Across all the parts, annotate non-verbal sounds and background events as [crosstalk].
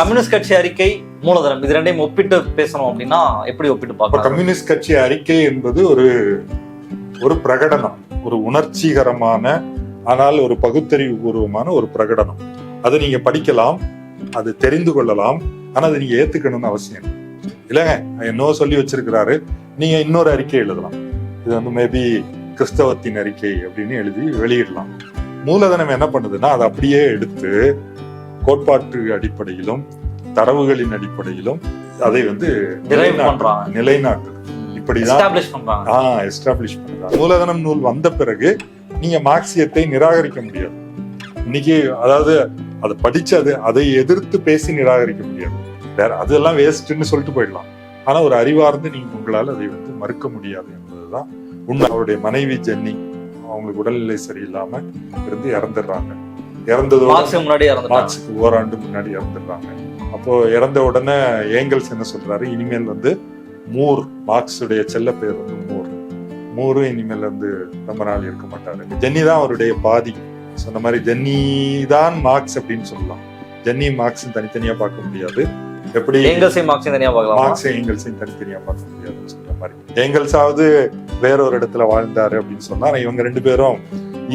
Communist கட்சி அறிக்கை மூலதனம். இது ரெண்டையும் ஒப்பிட்டு பேசணும் அப்படின்னா எப்படி ஒப்பிட்டு பார்க்கலாம் கம்யூனிஸ்ட் கட்சி அறிக்கை என்பது ஒரு ஒரு பிரகடனம் ஒரு உணர்ச்சிகரமான ஆனால் ஒரு பகுத்தறிவு பூர்வமான ஒரு பிரகடனம். அதை நீங்க படிக்கலாம் அது தெரிந்து கொள்ளலாம் ஆனா அதை நீங்க ஏத்துக்கணும்னு அவசியம் இல்லை. இல்லைங்க என்னவோ சொல்லி வச்சிருக்கிறாரு நீங்க இன்னொரு அறிக்கை எழுதலாம். இது வந்து மேபி கிறிஸ்தவத்தின் அறிக்கை அப்படின்னு எழுதி வெளியிடலாம். மூலதனம் என்ன பண்ணுதுன்னா அதை அப்படியே எடுத்து கோட்பாட்டு அடிப்படையிலும் தரவுகளின் அடிப்படையிலும் அதை வந்து நிலைநாட்டு-. நிலைநாட்டுது இப்படிதான் ஆ எஸ்டாப்ளிஷ் பண்றாங்க. மூலதனம் நூல் வந்த பிறகு நீங்க மார்க்சியத்தை நிராகரிக்க முடியாது. இன்னைக்கு அதாவது அதை படிச்சு அது அதை எதிர்த்து பேசி நிராகரிக்க முடியாது. வேற அதெல்லாம் வேஸ்ட்னு சொல்லிட்டு போயிடலாம். ஆனா ஒரு அறிவார்ந்து நீங்க உங்களால அதை வந்து மறுக்க முடியாது என்பதுதான் உண்மை. அவருடைய மனைவி ஜென்னி அவங்களுக்கு உடல்நிலை சரியில்லாம இருந்து இறந்துடுறாங்க. இறந்ததோட மார்க்ஸ் முன்னாடி மார்க்ஸுக்கு ஓராண்டு முன்னாடி இறந்துடுறாங்க. அப்போ இறந்த உடனே ஏங்கல்ஸ் என்ன சொல்றாரு? இனிமேல் வந்து மூர் மார்க்ஸுடைய செல்ல பேர் வந்து மூர். மூரு இனிமேல் வந்து ரொம்ப நாள் இருக்க மாட்டாரு. ஜென்னி தான் அவருடைய பாதி. சொன்ன மாதிரி ஜென்னி தான் மார்க்ஸ் அப்படின்னு சொல்லலாம். ஜென்னி மார்க்ஸ் தனித்தனியா பார்க்க முடியாது. எப்படி எங்கல்ஸையும் மார்க்ஸையும் தனியா பார்க்கலாம்? மார்க்ஸ் ஏங்கல்ஸையும் தனித்தனியா பார்க்க முடியாதுன்னு சொல்ற மாதிரி. ஏங்கல்ஸாவது வேற ஒரு இடத்துல வாழ்ந்தாரு அப்படின்னு சொன்னா இவங்க ரெண்டு பேரும்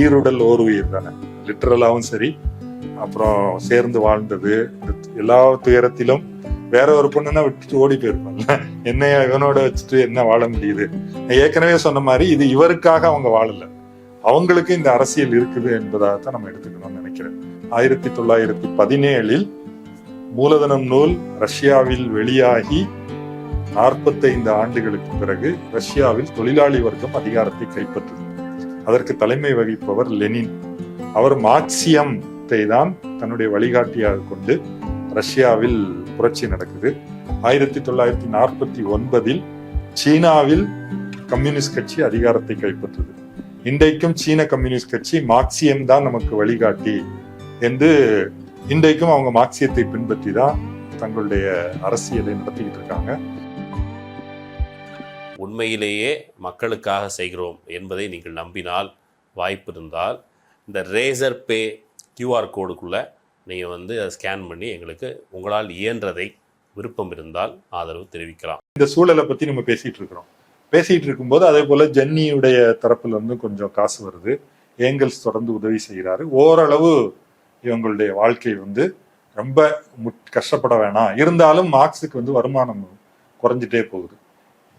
ஈருடல் ஓர் உயிர் தானே. லிட்ரலாகவும் சரி அப்புறம் சேர்ந்து வாழ்ந்தது எல்லா துயரத்திலும் வேற ஒரு பொண்ணுன்னா விட்டுட்டு ஓடி போயிருப்பாங்க என்னைய இவனோட வச்சுட்டு என்ன வாழ முடியுது? ஏற்கனவே சொன்ன மாதிரி இது இவருக்காக அவங்க வாழல. அவங்களுக்கு இந்த அரசியல் இருக்குது என்பதாகத்தான் நம்ம எடுத்துக்கணும்னு நினைக்கிறேன். ஆயிரத்தி தொள்ளாயிரத்தி பதினேழில் மூலதனம் நூல் ரஷ்யாவில் வெளியாகி நாற்பத்தைந்து ஆண்டுகளுக்கு பிறகு ரஷ்யாவில் தொழிலாளி வர்க்கம் அதிகாரத்தை கைப்பற்றுது அதற்கு தலைமை வகிப்பவர் லெனின். அவர் மார்க்சியத்தை தான் தன்னுடைய வழிகாட்டியாக கொண்டு ரஷ்யாவில் புரட்சி நடக்குது. ஆயிரத்தி தொள்ளாயிரத்தி நாற்பத்தி ஒன்பதில் சீனாவில் கம்யூனிஸ்ட் கட்சி அதிகாரத்தை கைப்பற்றுது. இன்றைக்கும் சீன கம்யூனிஸ்ட் கட்சி மார்க்சியம் தான் நமக்கு வழிகாட்டி என்று இன்றைக்கும் அவங்க மார்க்சியத்தை பின்பற்றி தான் தங்களுடைய அரசியலை நடத்திக்கிட்டு இருக்காங்க. உண்மையிலேயே மக்களுக்காக செய்கிறோம் என்பதை நீங்கள் நம்பினால் வாய்ப்பு இருந்தால் இந்த ரேசர் பே கியூஆர் கோடுக்குள்ளே நீங்கள் வந்து அதை ஸ்கேன் பண்ணி எங்களுக்கு உங்களால் இயன்றதை விருப்பம் இருந்தால் ஆதரவு தெரிவிக்கலாம். இந்த சூழலை பற்றி நம்ம பேசிகிட்டு இருக்கிறோம். பேசிகிட்டு இருக்கும்போது அதே போல் ஜென்னியுடைய தரப்புலேருந்து கொஞ்சம் காசு வருது. ஏங்கல்ஸ் தொடர்ந்து உதவி செய்கிறாரு. ஓரளவு இவங்களுடைய வாழ்க்கை வந்து ரொம்ப கஷ்டப்பட வேணாம். இருந்தாலும் மார்க்ஸுக்கு வந்து வருமானம் குறைஞ்சிட்டே போகுது.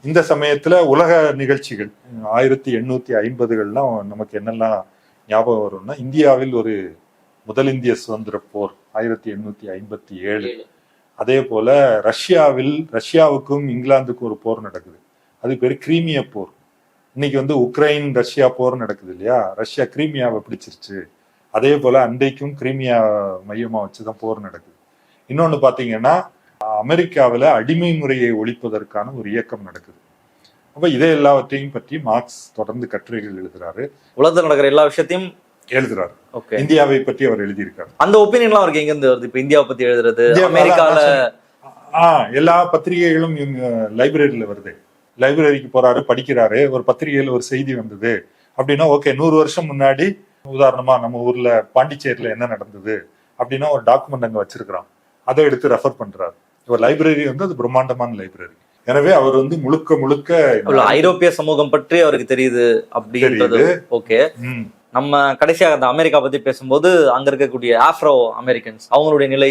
இந்த சமயத்தில் உலக நிகழ்ச்சிகள் ஆயிரத்தி எண்ணூற்றி ஐம்பதுகள்லாம் நமக்கு என்னெல்லாம் ஞாபகம் வரும்னா இந்தியாவில் ஒரு முதல் இந்திய சுதந்திர போர் ஆயிரத்தி எண்ணூத்தி ஐம்பத்தி ஏழு. அதே போல ரஷ்யாவில் ரஷ்யாவுக்கும் இங்கிலாந்துக்கும் ஒரு போர் நடக்குது. அது பேர் கிரீமிய போர். இன்னைக்கு வந்து உக்ரைன் ரஷ்யா போர் நடக்குது இல்லையா? ரஷ்யா கிரீமியாவை பிடிச்சிருச்சு. அதே போல அன்றைக்கும் கிரீமியா மையமா வச்சுதான் போர் நடக்குது. இன்னொன்னு பாத்தீங்கன்னா அமெரிக்காவில் அடிமை முறையை ஒழிப்பதற்கான ஒரு இயக்கம் நடக்குது. அப்ப இதை எல்லாவற்றையும் பற்றி மார்க்ஸ் தொடர்ந்து கட்டுரைகள் எழுதுறாரு. உலகத்துல நடக்கிற எல்லா விஷயத்தையும் எழுதுறாரு. ஓகே. இந்தியாவை பற்றி அவர் எழுதியிருக்காரு. அந்த ஒப்பீனியன்லாம் அவருக்கு எங்க இருந்து வருது? இப்ப இந்தியாவை பத்தி எழுதுறது அமெரிக்கால ஆ எல்லா பத்திரிகைகளும் இவங்க லைப்ரரியில வருது. லைப்ரரிக்கு போறாரு படிக்கிறாரு ஒரு பத்திரிகையில ஒரு செய்தி வந்தது. அப்படின்னா ஓகே நூறு வருஷம் முன்னாடி உதாரணமா நம்ம ஊர்ல பாண்டிச்சேரியில என்ன நடந்தது அப்படின்னா ஒரு டாக்குமெண்ட் அங்க வச்சிருக்கிறான். அதை எடுத்து ரெஃபர் பண்றாரு. ஒரு லைப்ரரி வந்து அது பிரம்மாண்டமான லைப்ரரி எனவே அவர் வந்து முழுக்க முழுக்க ஐரோப்பிய சமூகம் பற்றி அவருக்கு தெரியுது அப்படின்றது ஓகே. நம்ம கடைசியாக அந்த அமெரிக்கா பத்தி பேசும்போது அங்க இருக்கக்கூடிய ஆப்ரோ அமெரிக்கன்ஸ் அவங்களுடைய நிலை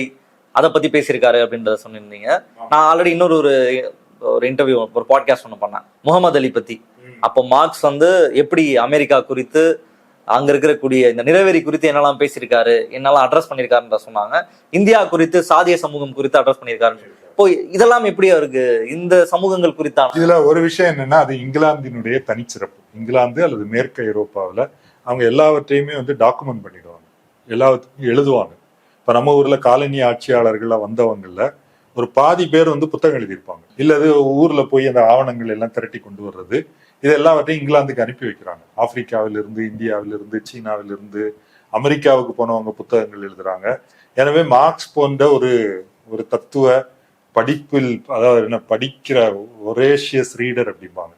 அதை பத்தி பேசியிருக்காரு அப்படின்றத சொல்லியிருந்தீங்க நான் ஆல்ரெடி இன்னொரு ஒரு ஒரு இன்டர்வியூ ஒரு பாட்காஸ்ட் ஒன்று பண்ணேன். முகமது அலி பத்தி. அப்போ மார்க்ஸ் வந்து எப்படி அமெரிக்கா குறித்து அங்க இருக்கக்கூடிய இந்த நிறவெறி குறித்து என்னெல்லாம் பேசியிருக்காரு என்னெல்லாம் அட்ரஸ் பண்ணியிருக்காருன்ற சொன்னாங்க. இந்தியா குறித்து சாதிய சமூகம் குறித்து அட்ரஸ் பண்ணியிருக்காரு. இப்போ இதெல்லாம் எப்படி அவருக்கு இந்த சமூகங்கள் குறித்தான இதுல ஒரு விஷயம் என்னன்னா அது இங்கிலாந்தினுடைய தனிச்சிறப்பு. இங்கிலாந்து அல்லது மேற்கு ஐரோப்பாவில் அவங்க எல்லாவற்றையுமே வந்து டாக்குமெண்ட் பண்ணிடுவாங்க. எல்லாத்தையும் எழுதுவாங்க. இப்ப நம்ம ஊர்ல காலனி ஆட்சியாளர்கள்ல வந்தவங்கல்ல ஒரு பாதி பேர் வந்து புத்தகம் எழுதியிருப்பாங்க. இல்லது ஊர்ல போய் அந்த ஆவணங்கள் எல்லாம் திரட்டி கொண்டு வர்றது இது எல்லாவற்றையும் இங்கிலாந்துக்கு அனுப்பி வைக்கிறாங்க. ஆப்பிரிக்காவிலிருந்து இருந்து இந்தியாவில இருந்து சீனாவில இருந்து அமெரிக்காவுக்கு போனவங்க புத்தகங்கள் எழுதுறாங்க. எனவே மார்க்ஸ் போன்ற ஒரு ஒரு தத்துவ படிப்பில் அதாவது என்ன படிக்கிற ஒரேஷியஸ் ரீடர் அப்படிம்பாங்க.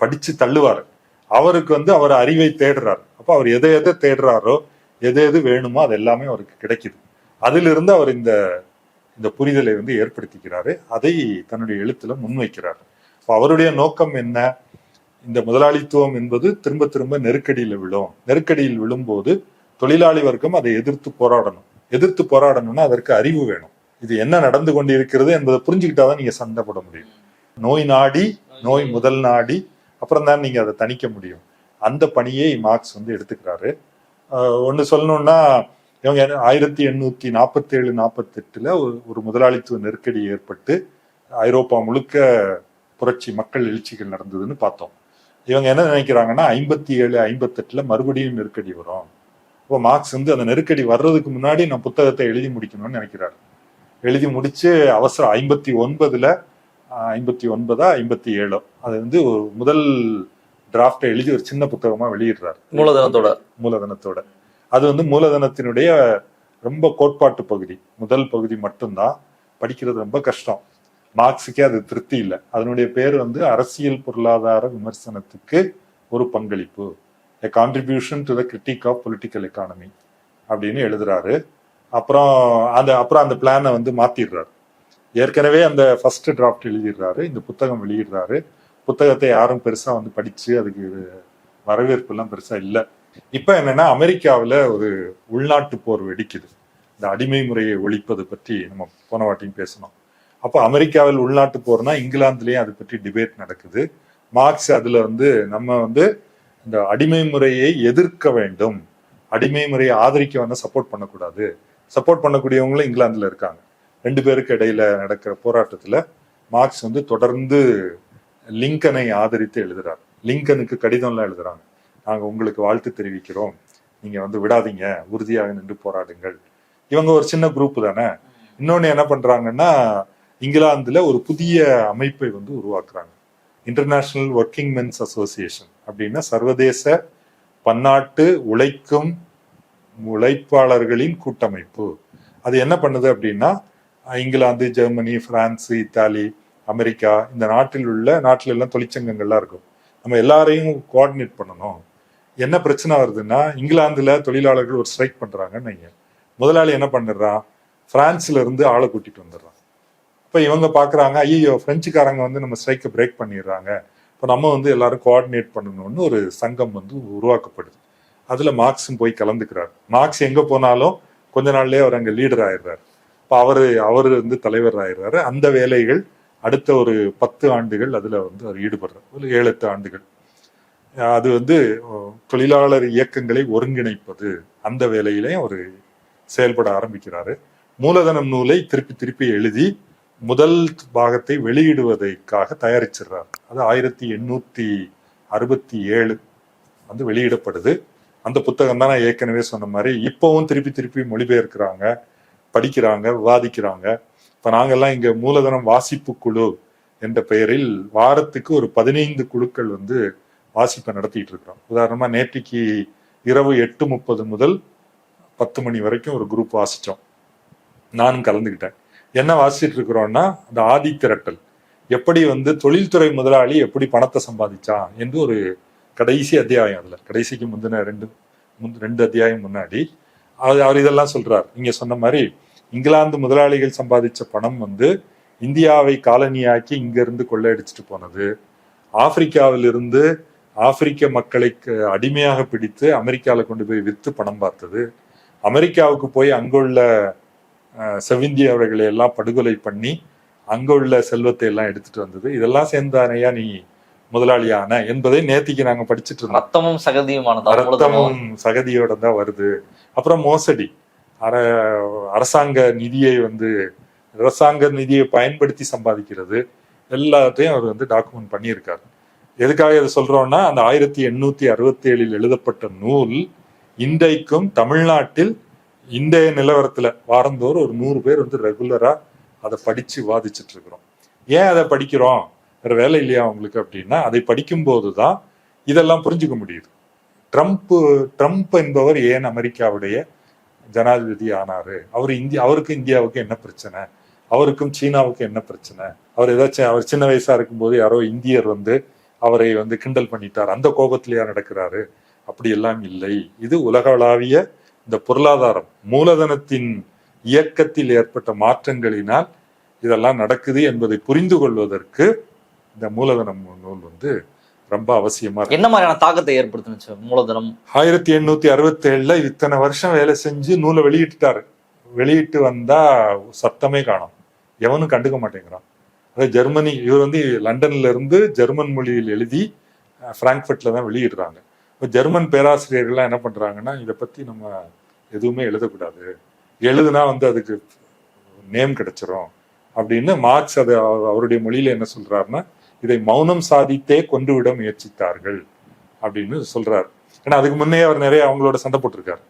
படிச்சு தள்ளுவாரு. அவருக்கு வந்து அவர் அறிவை தேடுறாரு. அப்ப அவர் எதை எதை தேடுறாரோ எது எது வேணுமோ அது எல்லாமே அவருக்கு கிடைக்குது. அதிலிருந்து அவர் இந்த இந்த புரிதலை வந்து ஏற்படுத்திக்கிறாரு. அதை தன்னுடைய எழுத்துல முன்வைக்கிறார். அவருடைய நோக்கம் என்ன? இந்த முதலாளித்துவம் என்பது திரும்ப திரும்ப நெருக்கடியில் விழும். நெருக்கடியில் விழும்போது தொழிலாளி வர்க்கம் அதை எதிர்த்து போராடணும். எதிர்த்து போராடணும்னா அதற்கு அறிவு வேணும். இது என்ன நடந்து கொண்டிருக்கிறது என்பதை புரிஞ்சுக்கிட்டாதான் நீங்க சண்டை போட முடியும். நோய் நாடி நோய் முதல் நாடி அப்புறம் தான் நீங்க அதை தணிக்க முடியும். அந்த பணியை மார்க்ஸ் வந்து எடுத்துக்கிறாரு. ஒன்று சொல்லணும்னா இவங்க ஆயிரத்தி எண்ணூத்தி நாற்பத்தி ஏழு நாற்பத்தி எட்டுல ஒரு முதலாளித்துவ நெருக்கடி ஏற்பட்டு ஐரோப்பா முழுக்க புரட்சி மக்கள் எழுச்சிகள் நடந்ததுன்னு பார்த்தோம். இவங்க என்ன நினைக்கிறாங்கன்னா ஐம்பத்தி ஏழு ஐம்பத்தெட்டுல மறுபடியும் நெருக்கடி வரும். இப்போ மார்க்ஸ் வந்து அந்த நெருக்கடி வர்றதுக்கு முன்னாடி நான் புத்தகத்தை எழுதி முடிக்கணும்னு நினைக்கிறாரு. எழுதி முடிச்சு அவசரம் ஐம்பத்தி ஒன்பதுல ஐம்பத்தி ஒன்பதா ஐம்பத்தி ஏழோ அது வந்து ஒரு முதல் டிராஃப்டை எழுதி ஒரு சின்ன புத்தகமா வெளியிடுறாரு. மூலதனத்தோட. மூலதனத்தோட. அது வந்து மூலதனத்தினுடைய ரொம்ப கோட்பாட்டு பகுதி. முதல் பகுதி மட்டும்தான். படிக்கிறது ரொம்ப கஷ்டம். மார்க்ஸுக்கே அது திருப்தி இல்லை. அதனுடைய பேர் வந்து அரசியல் பொருளாதார விமர்சனத்துக்கு ஒரு பங்களிப்பு. A contribution to the critique of political economy அப்படின்னு எழுதுறாரு. அப்புறம் அந்த அப்புறம் அந்த பிளானை வந்து மாத்திடுறாரு. ஏற்கனவே அந்த ஃபர்ஸ்ட் டிராஃப்ட் எழுதிடுறாரு இந்த புத்தகம் வெளியிடுறாரு. புத்தகத்தை யாரும் பெருசா வந்து படிச்சு அதுக்கு வரவேற்பு எல்லாம் பெருசா இல்லை. இப்ப என்னன்னா அமெரிக்காவில் ஒரு உள்நாட்டு போர் வெடிக்குது. இந்த அடிமை முறையை ஒழிப்பது பற்றி நம்ம போன வாட்டியும் பேசணும் அப்போ அமெரிக்காவில் உள்நாட்டு போர்னா இங்கிலாந்துலேயும் அதை பற்றி டிபேட் நடக்குது. மார்க்ஸ் அதில் வந்து நம்ம வந்து இந்த அடிமை முறையை எதிர்க்க வேண்டும். அடிமை முறையை ஆதரிக்க வேணால் சப்போர்ட் பண்ணக்கூடாது. சப்போர்ட் பண்ணக்கூடியவங்களும் இங்கிலாந்தில் இருக்காங்க. ரெண்டு பேருக்கு இடையில நடக்கிற போராட்டத்தில் மார்க்ஸ் வந்து தொடர்ந்து லிங்கனை ஆதரித்து எழுதுறார். லிங்கனுக்கு கடிதம்லாம் எழுதுறாங்க. நாங்கள் உங்களுக்கு வாழ்த்து தெரிவிக்கிறோம். நீங்கள் வந்து விடாதீங்க. உறுதியாக நின்று போராடுங்கள். இவங்க ஒரு சின்ன குரூப் தானே. இன்னொன்று என்ன பண்ணுறாங்கன்னா இங்கிலாந்துல ஒரு புதிய அமைப்பை வந்து உருவாக்குறாங்க. இன்டர்நேஷனல் ஒர்க்கிங் மென்ஸ் அசோசியேஷன் அப்படின்னா சர்வதேச பன்னாட்டு உழைக்கும் உழைப்பாளர்களின் கூட்டமைப்பு. அது என்ன பண்ணுது அப்படின்னா England Germany France Italy America இந்த நாட்டில் உள்ள நாட்டில் எல்லாம் தொழிற்சங்கங்கள்லாம் இருக்கும். நம்ம எல்லாரையும் கோஆர்டினேட் பண்ணணும். என்ன பிரச்சனை வருதுன்னா இங்கிலாந்துல தொழிலாளர்கள் ஒரு ஸ்ட்ரைக் பண்றாங்கன்னு நீங்கள் முதலாளி என்ன பண்ணிடுறான்? பிரான்ஸ்ல இருந்து ஆளை கூட்டிட்டு வந்துடுறான். இப்ப இவங்க பாக்குறாங்க ஐயோ பிரெஞ்சுக்காரங்க வந்து நம்ம ஸ்ட்ரைக்கை பிரேக் பண்ணிடுறாங்க. இப்போ நம்ம வந்து எல்லாரும் கோஆர்டினேட் பண்ணணும்னு ஒரு சங்கம் வந்து உருவாக்கப்படுது. அதுல மார்க்ஸும் போய் கலந்துக்கிறார். மார்க்ஸ் எங்க போனாலும் கொஞ்ச நாள்லயே அவர் அங்க லீடர் ஆயிடுறாரு. இப்போ அவரு அவர் வந்து தலைவர் ஆயிடுறாரு. அந்த வேலைகள் அடுத்த ஒரு பத்து ஆண்டுகள் அதுல வந்து அவர் ஈடுபடுறார். ஒரு ஏழு எட்டு ஆண்டுகள். அது வந்து தொழிலாளர் இயக்கங்களை ஒருங்கிணைப்பது அந்த வேலையிலையும் அவர் செயல்பட ஆரம்பிக்கிறாரு. மூலதனம் நூலை திருப்பி திருப்பி எழுதி முதல் பாகத்தை வெளியிடுவதற்காக தயாரிச்சிடுறார் அது ஆயிரத்தி எண்ணூத்தி அறுபத்தி ஏழு வந்து வெளியிடப்படுது. அந்த புத்தகம் தான் நான் ஏற்கனவே சொன்ன மாதிரி இப்பவும் திருப்பி திருப்பி மொழிபெயர்க்கிறாங்க படிக்கிறாங்க விவாதிக்கிறாங்க. இப்போ நாங்கெல்லாம் இங்கே மூலதனம் வாசிப்பு குழு என்ற பெயரில் வாரத்துக்கு ஒரு பதினைந்து குழுக்கள் வந்து வாசிப்பை நடத்திட்டு இருக்கிறோம். உதாரணமாக நேற்றுக்கு இரவு எட்டு முப்பது முதல் பத்து மணி வரைக்கும் ஒரு குரூப் வாசிச்சோம். நானும் கலந்துக்கிட்டேன். என்ன வாசிச்சுட்டு இருக்கிறோம்னா அந்த ஆதி திரட்டல். எப்படி வந்து தொழில்துறை முதலாளி எப்படி பணத்தை சம்பாதிச்சான் என்று ஒரு கடைசி அத்தியாயம் அதில். கடைசிக்கு முந்தின ரெண்டு முந்தி- ரெண்டு அத்தியாயம் முன்னாடி. அது அவர் இதெல்லாம் சொல்றார். நீங்க சொன்ன மாதிரி இங்கிலாந்து முதலாளிகள் சம்பாதிச்ச பணம் வந்து இந்தியாவை காலனியாக்கி இங்கிருந்து கொள்ளையடிச்சிட்டு போனது. ஆப்பிரிக்காவிலிருந்து ஆப்பிரிக்க மக்களை அடிமையாக பிடித்து அமெரிக்காவில் கொண்டு போய் விற்று பணம் பார்த்தது. அமெரிக்காவுக்கு போய் அங்குள்ள அஹ், செவிந்தியவர்களை எல்லாம் படுகொலை பண்ணி அங்குள்ள செல்வத்தை எல்லாம் எடுத்துட்டு வந்தது. இதெல்லாம் சேர்ந்தானையா நீ முதலாளியான என்பதை நேத்திக்கு நாங்க படிச்சிட்டு இருந்தோம். ரத்தமும் சகதியுமானதா? ரத்தமும் சகதியோட தான் வருது. அப்புறம் மோசடி. அர அரசாங்க நிதியை வந்து அரசாங்க நிதியை பயன்படுத்தி சம்பாதிக்கிறது. எல்லாத்தையும் அவர் வந்து டாக்குமெண்ட் பண்ணியிருக்காரு. எதுக்காக இதை சொல்றோம்னா அந்த ஆயிரத்தி எண்ணூத்தி அறுபத்தி ஏழில் எழுதப்பட்ட நூல் இன்றைக்கும் தமிழ்நாட்டில் இந்த நிலவரத்துல வாரந்தோறும் ஒரு நூறு பேர் வந்து ரெகுலரா அதை படிச்சு வாதிச்சிட்டு இருக்கிறோம் ஏன் அதை படிக்கிறோம்? வேற வேலை இல்லையா அவங்களுக்கு அப்படின்னா அதை படிக்கும்போது தான் இதெல்லாம் புரிஞ்சுக்க முடியுது. ட்ரம்ப் ட்ரம்ப் என்பவர் ஏன் அமெரிக்காவுடைய ஜனாதிபதி ஆனாரு? அவர் இந்தியா அவருக்கு இந்தியாவுக்கு என்ன பிரச்சனை? அவருக்கும் சீனாவுக்கு என்ன பிரச்சனை? அவர் ஏதாச்சும் அவர் சின்ன வயசா இருக்கும்போது யாரோ இந்தியர் வந்து அவரை வந்து கிண்டல் பண்ணிட்டார். அந்த கோபத்திலேயா நடக்கிறாரு. அப்படி எல்லாம் இல்லை. இது உலகளாவிய இந்த பொருளாதாரம் மூலதனத்தின் இயக்கத்தில் ஏற்பட்ட மாற்றங்களினால் இதெல்லாம் நடக்குது என்பதை புரிந்து கொள்வதற்கு இந்த மூலதனம் நூல் வந்து ரொம்ப அவசியமா என்ன மாதிரியான தாக்கத்தை ஏற்படுத்துனுச்சு மூலதனம்? ஆயிரத்தி எண்ணூத்தி அறுபத்தி ஏழுல இத்தனை வருஷம் வேலை செஞ்சு நூலை வெளியிட்டுட்டாரு வெளியிட்டு வந்தா சத்தமே காணோம். எவனும் கண்டுக்க மாட்டேங்கிறான். அது ஜெர்மனி இவர் வந்து லண்டன்ல இருந்து ஜெர்மன் மொழியில் எழுதி பிராங்க்ஃபர்ட்ல தான் வெளியிடுறாங்க. இப்போ ஜெர்மன் பேராசிரியர்கள்லாம் என்ன பண்றாங்கன்னா இதை பத்தி நம்ம எதுவுமே எழுதக்கூடாது. எழுதுனா வந்து அதுக்கு நேம் கிடைச்சிரும் அப்படின்னு மார்க்ஸ் அதை அவருடைய மொழியில என்ன சொல்றாருன்னா இதை மௌனம் சாதித்தே கொண்டு விட முயற்சித்தார்கள் அப்படின்னு சொல்றாரு. ஏன்னா அதுக்கு முன்னே அவர் நிறைய அவங்களோட சண்டை போட்டிருக்காரு.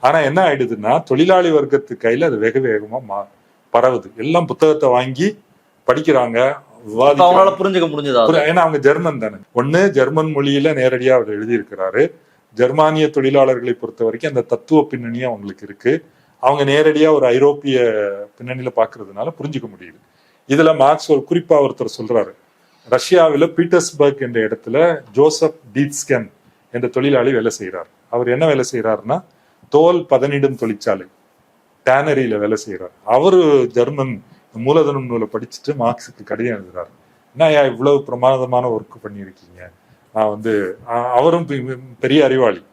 ஆனா என்ன ஆயிடுதுன்னா தொழிலாளி வர்க்கத்து கையில அது வெகு வேகமாக மா- பரவுது. எல்லாம் புத்தகத்தை வாங்கி படிக்கிறாங்க. அவங்களால விவாதிக்கிறாங்க. புரிஞ்சுக்க முடிஞ்சதா ஏன்னா அவங்க ஜெர்மன் தானே. ஒண்ணு ஜெர்மன் மொழியில நேரடியா அவர் எழுதியிருக்கிறாரு. ஜெர்மானிய தொழிலாளர்களை பொறுத்த வரைக்கும் அந்த தத்துவ பின்னணியும் அவங்களுக்கு இருக்கு. அவங்க நேரடியா ஒரு ஐரோப்பிய பின்னணியில பாக்குறதுனால புரிஞ்சுக்க முடியுது. இதுல மார்க்ஸ் ஒரு குறிப்பா ஒருத்தர் சொல்றாரு. ரஷ்யாவில் பீட்டர்ஸ்பர்க் என்ற இடத்துல ஜோசப் டீட்ஸ்கன் என்ற தொழிலாளி வேலை செய்கிறார் அவர் என்ன வேலை செய்யறாருன்னா தோல் பதனிடும் தொழிற்சாலை டேனரியில வேலை செய்யறார் அவரு ஜெர்மன் மூலதனம் நூலை படிச்சுட்டு மார்க்ஸுக்கு கடிதம் எழுதுறாரு. என்னய்யா இவ்வளவு பிரமாதமான ஒர்க் பண்ணியிருக்கீங்க? நான் வந்து அவரும் பெ- பெரிய அறிவாளி.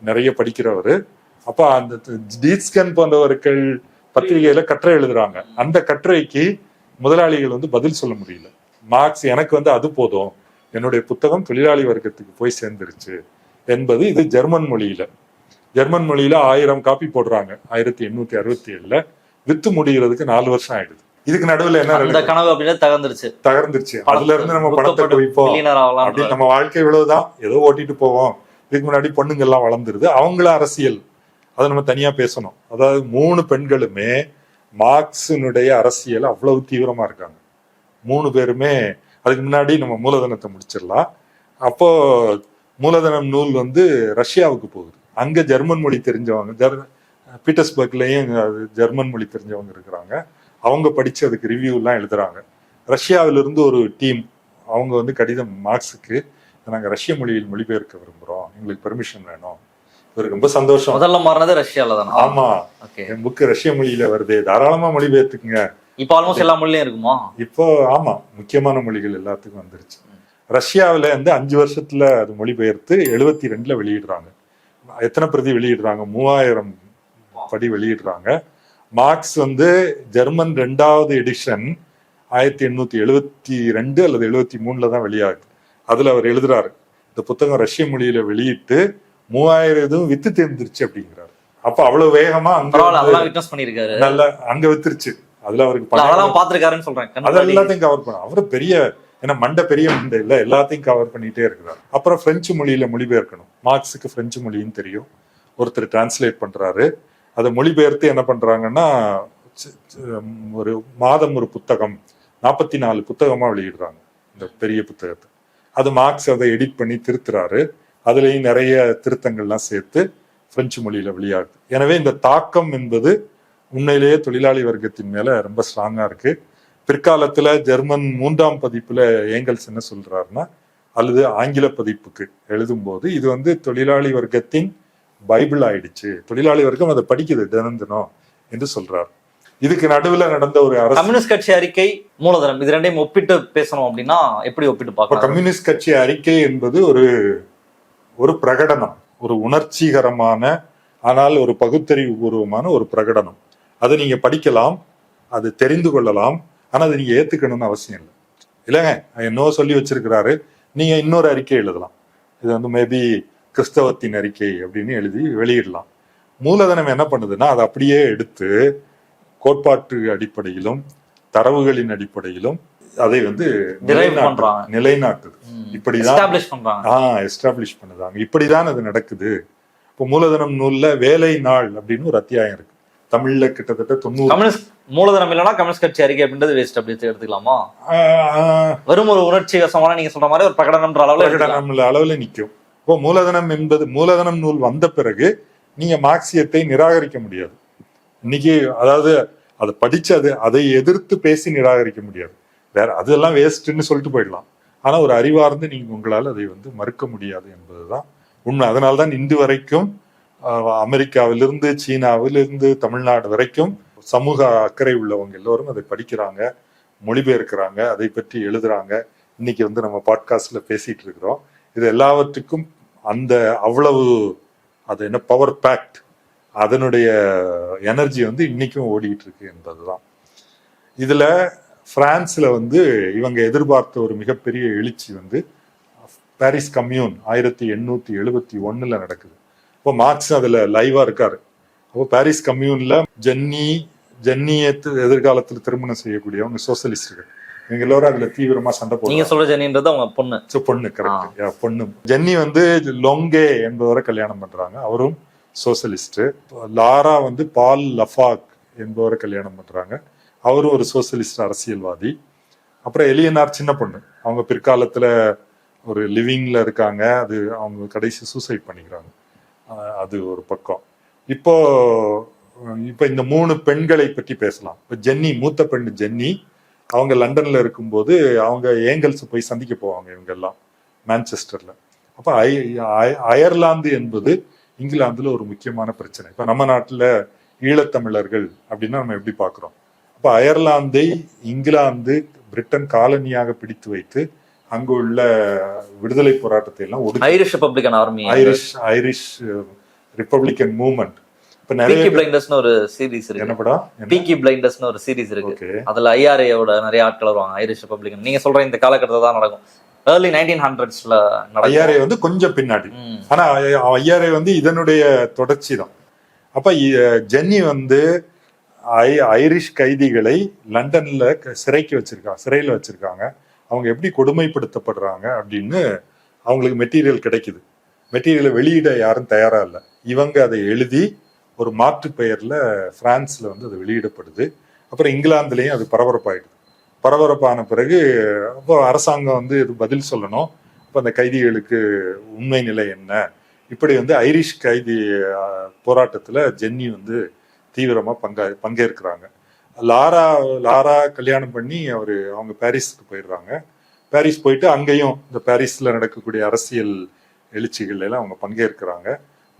நிறைய படிக்கிறவர். அப்போ அந்த டீட்ஸ்கன் போன்றவர்கள் பத்திரிகையில கட்டுரை எழுதுறாங்க. அந்த கட்டுரைக்கு முதலாளிகள் வந்து பதில் சொல்ல முடியல. மார்க்ஸ் எனக்கு வந்து அது போதும். என்னுடைய புத்தகம் தொழிலாளி வர்க்கத்துக்கு போய் சேர்ந்துருச்சு என்பது இது ஜெர்மன் மொழியில. ஜெர்மன் மொழியில ஆயிரம் காப்பி போடுறாங்க. ஆயிரத்தி எண்ணூத்தி அறுபத்தி ஏழுல. வித்து முடிகிறதுக்கு நாலு வருஷம் ஆயிடுது. இதுக்கு நடுவுல என்ன அந்த? கனவு அப்படின்றது தகர்ந்துருச்சு. தகர்ந்துருச்சு. அதுல இருந்து நம்ம பணத்தை குவிப்போம் நம்ம வாழ்க்கை இவ்வளவுதான். ஏதோ ஓட்டிட்டு போவோம். இதுக்கு முன்னாடி பொண்ணுங்க எல்லாம் வளர்ந்துருது. அவங்கள அரசியல். அதை நம்ம தனியா பேசணும். அதாவது மூணு பெண்களுமே மார்க்சினுடைய அரசியல் அவ்வளவு தீவிரமா இருக்காங்க. மூணு பேருமே அதுக்கு முன்னாடி நம்ம மூலதனத்தை முடிச்சிடலாம். அப்போ மூலதனம் நூல் வந்து ரஷ்யாவுக்கு போகுது. அங்க ஜெர்மன் மொழி தெரிஞ்சவங்க ஜெர் பீட்டர்ஸ்பர்க்லயும் ஜெர்மன் மொழி தெரிஞ்சவங்க இருக்கிறாங்க. அவங்க படிச்சு அதுக்கு ரிவ்யூ எல்லாம் எழுதுறாங்க. ரஷ்யாவில இருந்து ஒரு டீம் அவங்க வந்து கடிதம் மார்க்ஸுக்கு நாங்க ரஷ்ய மொழியில் மொழிபெயர்க்க விரும்புறோம். எங்களுக்கு பெர்மிஷன் வேணும். இவருக்கு ரொம்ப சந்தோஷம். முதல்ல மாறினது ரஷ்யால தானே? ஆமா. ஓகே என் புக்கு ரஷ்ய மொழியில வருது. தாராளமா மொழிபெயர்த்துக்குங்க. இப்ப ஆல்மோஸ்ட் எல்லா மொழியும் இருக்குமா? இப்போ ஆமா. முக்கியமான மொழிகள் எல்லாத்துக்கும் வந்துருச்சு. ரஷ்யாவுல வந்து அஞ்சு வருஷத்துல அது மொழிபெயர்த்து எழுபத்தி ரெண்டுல வெளியிடுறாங்க. எத்தனை பிரதி வெளியிடுறாங்க? மூவாயிரம் படி வெளியிடுறாங்க. மார்க்ஸ் வந்து ஜெர்மன் ரெண்டாவது எடிஷன் ஆயிரத்தி எண்ணூத்தி எழுவத்தி ரெண்டு அல்லது எழுவத்தி மூணுல தான் வெளியாகுது. அதுல அவர் எழுதுறாரு இந்த புத்தகம் ரஷ்ய மொழியில வெளியிட்டு மூவாயிரம் இதுவும் வித்து தேர்ந்துருச்சு அப்படிங்கிறாரு. அப்ப அவ்வளவு வேகமா அங்க நல்ல அங்க வித்துருச்சு. அதுல அவருக்கு பாத்துருக்காருன்னு சொல்றேன் அது. எல்லாத்தையும் கவர் பண்ண அவரு பெரிய ஏன்னா மண்டை பெரிய மண்டை இல்ல எல்லாத்தையும் கவர் பண்ணிட்டே இருக்கிறார். அப்புறம் பிரெஞ்சு மொழியில மொழிபெயர்க்கணும். மார்க்ஸுக்கு பிரெஞ்சு மொழியும் தெரியும். ஒருத்தர் டிரான்ஸ்லேட் பண்றாரு. அதை மொழிபெயர்த்து என்ன பண்றாங்கன்னா ஒரு மாதம் ஒரு புத்தகம் நாற்பத்தி நாலு புத்தகமா வெளியிடுறாங்க இந்த பெரிய புத்தகத்தை. அது மார்க்ஸ் அதை எடிட் பண்ணி திருத்துறாரு. அதுலேயும் நிறைய திருத்தங்கள்லாம் சேர்த்து பிரெஞ்சு மொழியில வெளியாகுது. எனவே இந்த தாக்கம் என்பது உண்மையிலேயே தொழிலாளி வர்க்கத்தின் மேல ரொம்ப ஸ்ட்ராங்கா இருக்கு. பிற்காலத்துல ஜெர்மன் மூன்றாம் பதிப்புல ஏங்கல்ஸ் என்ன சொல்றாருன்னா அல்லது ஆங்கில பதிப்புக்கு எழுதும்போது இது வந்து தொழிலாளி வர்க்கத்தின் பைபிள் ஆயிடுச்சு. தொழிலாளி வர்க்கம் அதை படிக்குது தினம் தினம் என்று சொல்றார். இதுக்கு நடுவுல நடந்த ஒரு அரசு கம்யூனிஸ்ட் கட்சி அறிக்கை மூலதனம் இது ரெண்டையும் ஒப்பிட்டு பேசணும் அப்படின்னா எப்படி ஒப்பிட்டு பார்க்கலாம் கம்யூனிஸ்ட் கட்சி அறிக்கை என்பது ஒரு ஒரு பிரகடனம் ஒரு உணர்ச்சிகரமான ஆனால் ஒரு பகுத்தறிவு பூர்வமான ஒரு பிரகடனம். அதை நீங்க படிக்கலாம் அது தெரிந்து கொள்ளலாம் ஆனா அதை நீங்க ஏத்துக்கணும்னு அவசியம் இல்லை. இல்லைங்க என்னவோ சொல்லி வச்சிருக்கிறாரு நீங்க இன்னொரு அறிக்கை எழுதலாம். இது வந்து மேபி கிறிஸ்தவத்தின் அறிக்கை அப்படின்னு எழுதி வெளியிடலாம். மூலதனம் என்ன பண்ணுதுன்னா அதை அப்படியே எடுத்து கோட்பாட்டு அடிப்படையிலும் தரவுகளின் அடிப்படையிலும் அதை வந்து நிலைநாட்டு-. நிலைநாட்டுது. இப்படிதான் எஸ்டாப்ளிஷ் பண்றாங்க. ஆ எஸ்டாப்ளிஷ் பண்ணுதாங்க. இப்படிதான் அது நடக்குது. இப்போ மூலதனம் நூல்ல வேலை நாள் அப்படின்னு ஒரு அத்தியாயம் இருக்கு. தமிழ்ல கிட்டத்தட்ட தொண்ணூறு கம்யூனிஸ்ட் மூலதனம் இல்லைன்னா கம்யூனிஸ்ட் கட்சி அறிக்கை அப்படின்றது வேஸ்ட் அப்படி எடுத்துக்கலாமா? வெறும் ஒரு உணர்ச்சி வசமான நீங்க சொல்ற மாதிரி ஒரு பிரகடனம்ன்ற அளவுல. பிரகடனம் அளவுல நிக்கும். இப்போ மூலதனம் என்பது மூலதனம் நூல் வந்த பிறகு நீங்க மார்க்சியத்தை நிராகரிக்க முடியாது. இன்னைக்கு அதாவது அதை படிச்சு அது அதை எதிர்த்து பேசி நிராகரிக்க முடியாது. வேற அதெல்லாம் வேஸ்ட்னு சொல்லிட்டு போயிடலாம். ஆனா ஒரு அறிவார்ந்து நீங்க உங்களால் அதை வந்து மறுக்க முடியாது என்பதுதான் உண்மை. அதனால்தான் இன்று வரைக்கும் அமெரிக்காவிலிருந்து சீனாவிலிருந்து தமிழ்நாடு வரைக்கும் சமூக அக்கறை உள்ளவங்க எல்லோரும் அதை படிக்கிறாங்க மொழிபெயர்க்கிறாங்க அதை பற்றி எழுதுறாங்க. இன்னைக்கு வந்து நம்ம பாட்காஸ்ட்ல பேசிட்டு இருக்கிறோம். இது எல்லாவற்றுக்கும் அந்த அவ்வளவு அது என்ன பவர் பேக்ட் அதனுடைய எனர்ஜி வந்து இன்னைக்கும் ஓடிக்கிட்டு இருக்கு என்பதுதான். இதுல பிரான்ஸ்ல வந்து இவங்க எதிர்பார்த்த ஒரு மிகப்பெரிய எழுச்சி வந்து பாரிஸ் கம்யூன் ஆயிரத்தி எண்ணூத்தி எழுபத்தி ஒண்ணுல நடக்குது. இப்போ மார்க்ஸ் அதுல லைவா இருக்காரு. அப்போ பாரிஸ் கம்யூன்ல ஜென்னி ஜென்னியை எதிர்காலத்தில் திருமணம் செய்யக்கூடியவங்க சோசியலிஸ்டுகள் இவங்க எல்லாரும் அதுல தீவிரமா சண்டை நீங்க போடுறாங்க சொல்ற ஜெனின்றது அவங்க பொண்ணு. So, பொண்ணு கரெக்ட் பொண்ணு. ஜென்னி வந்து லொங்கே என்பவரை கல்யாணம் பண்றாங்க. அவரும் சோசியலிஸ்ட் லாரா வந்து பால் லஃபாக் என்பவரை கல்யாணம் பண்றாங்க. அவரும் ஒரு சோசியலிஸ்ட் அரசியல்வாதி. அப்புறம் எலியனார் சின்ன பொண்ணு. அவங்க பிற்காலத்துல ஒரு லிவிங்ல இருக்காங்க. அது அவங்க கடைசி சூசைட் பண்ணிக்கிறாங்க. அது ஒரு பக்கம். இப்போ இப்போ இந்த மூணு பெண்களை பற்றி பேசலாம். இப்போ ஜென்னி மூத்த பெண் ஜென்னி அவங்க லண்டன்ல இருக்கும்போது அவங்க ஏங்கல்ஸ் போய் சந்திக்க போவாங்க இவங்க எல்லாம் மான்செஸ்டர்ல. அப்ப அய- அயர்லாந்து என்பது இங்கிலாந்துல ஒரு முக்கியமான பிரச்சனை. இப்ப நம்ம நாட்டுல ஈழத்தமிழர்கள் அப்படின்னா நம்ம எப்படி பார்க்கிறோம்? அப்ப அயர்லாந்தை இங்கிலாந்து பிரிட்டன் காலனியாக பிடித்து வைத்து அங்கு உள்ள விடுதலை போராட்டத்தை எல்லாம் Irish republican army Irish Irish republican movement இப்ப நிறைய பிளைண்டர்ஸ்னு ஒரு சீரிஸ் என்ன இருக்கு படம் பீக்கி பிளைண்டர்ஸ்னு ஒரு சீரிஸ் இருக்கு. அதுல ஐஆர்ஏவோட நிறைய ஆட்கள் வருவாங்க. ஐரிஷ் ரிப்பப்ளிகன் நீங்க சொல்ற இந்த காலகட்டத்தில் தான் நடக்கும். ஏர்லி நைன்டீன் ஹண்ட்ரட்ஸ்ல நடக்கும். ஐஆர்ஏ வந்து கொஞ்சம் பின்னாடி. ஆனா ஐஆர்ஏ வந்து இதனுடைய தொடர்ச்சி தான். அப்ப ஜென்னி வந்து ஐ ஐரிஷ் கைதிகளை லண்டன்ல சிறைக்கு வச்சிருக்காங்க சிறையில வச்சிருக்காங்க. அவங்க எப்படி கொடுமைப்படுத்தப்படுறாங்க அப்படின்னு அவங்களுக்கு மெட்டீரியல் கிடைக்குது. மெட்டீரியலை வெளியிட யாரும் தயாரா இல்லை. இவங்க அதை எழுதி ஒரு மாற்று பெயர்ல பிரான்ஸ்ல வந்து அது வெளியிடப்படுது. அப்புறம் இங்கிலாந்துலேயும் அது பரபரப்பாயிடுது. பரபரப்பான பிறகு அப்போ அரசாங்கம் வந்து இது பதில் சொல்லணும். அப்போ அந்த கைதிகளுக்கு உண்மை நிலை என்ன? இப்படி வந்து ஐரிஷ் கைதி போராட்டத்தில் ஜென்னி வந்து தீவிரமாக பங்கா பங்கேற்கிறாங்க. லாரா லாரா கல்யாணம் பண்ணி அவர் அவங்க பாரிஸ்க்கு போயிடுறாங்க. பாரிஸ் போயிட்டு அங்கேயும் இந்த பாரிஸில் நடக்கக்கூடிய அரசியல் எழுச்சிகள் எல்லாம் அவங்க பங்கேற்கிறாங்க.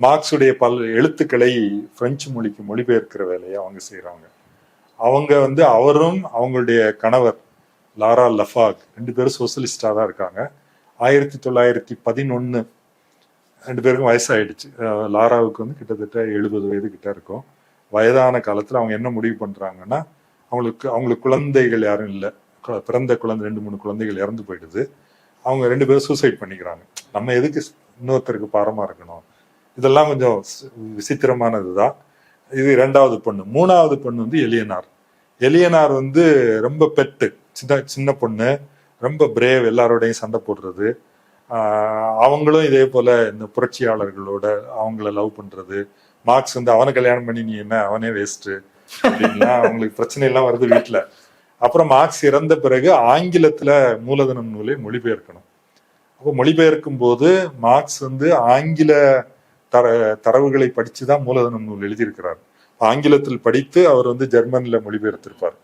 மார்க்ஸுடைய பல் எழுத்துக்களை பிரெஞ்சு மொழிக்கு மொழிபெயர்க்கிற வேலையை அவங்க செய்கிறாங்க அவங்க வந்து அவரும் அவங்களுடைய கணவர் லாரா லஃபாக் ரெண்டு பேரும் சோசியலிஸ்டா தான் இருக்காங்க. ஆயிரத்தி தொள்ளாயிரத்தி பதினொன்று ரெண்டு பேருக்கும் வயசாயிடுச்சு. லாராவுக்கு வந்து கிட்டத்தட்ட எழுபது வயது கிட்ட இருக்கும். வயதான காலத்தில் அவங்க என்ன முடிவு பண்ணுறாங்கன்னா அவங்களுக்கு அவங்களுக்கு குழந்தைகள் யாரும் இல்லை. பிறந்த குழந்தை ரெண்டு மூணு குழந்தைகள் இறந்து போயிடுது. அவங்க ரெண்டு பேரும் சூசைட் பண்ணிக்கிறாங்க. நம்ம எதுக்கு இன்னொருத்தருக்கு பாரமாக இருக்கணும்? இதெல்லாம் கொஞ்சம் விசித்திரமானது விசித்திரமானதுதான். இது ரெண்டாவது பொண்ணு. மூணாவது பொண்ணு வந்து எலியனார். எலியனார் வந்து ரொம்ப பெட்டு. சின்ன சின்ன பொண்ணு. ரொம்ப பிரேவ் எல்லாரோடையும் சண்டை போடுறது. ஆஹ் அவங்களும் இதே போல இந்த புரட்சியாளர்களோட அவங்கள லவ் பண்றது. மார்க்ஸ் வந்து அவனை கல்யாணம் பண்ணி நீ என்ன? அவனே வேஸ்ட் அப்படின்னா அவங்களுக்கு பிரச்சனை எல்லாம் வருது வீட்டுல அப்புறம் மார்க்ஸ் இறந்த பிறகு ஆங்கிலத்துல மூலதனம் நூலை மொழிபெயர்க்கணும். அப்போ மொழிபெயர்க்கும் போது மார்க்ஸ் வந்து ஆங்கில தர தரவுகளை படித்து தான் மூலதனம் நூல் எழுதியிருக்கிறார். ஆங்கிலத்தில் படித்து அவர் வந்து ஜெர்மனில் மொழிபெயர்த்திருப்பார்.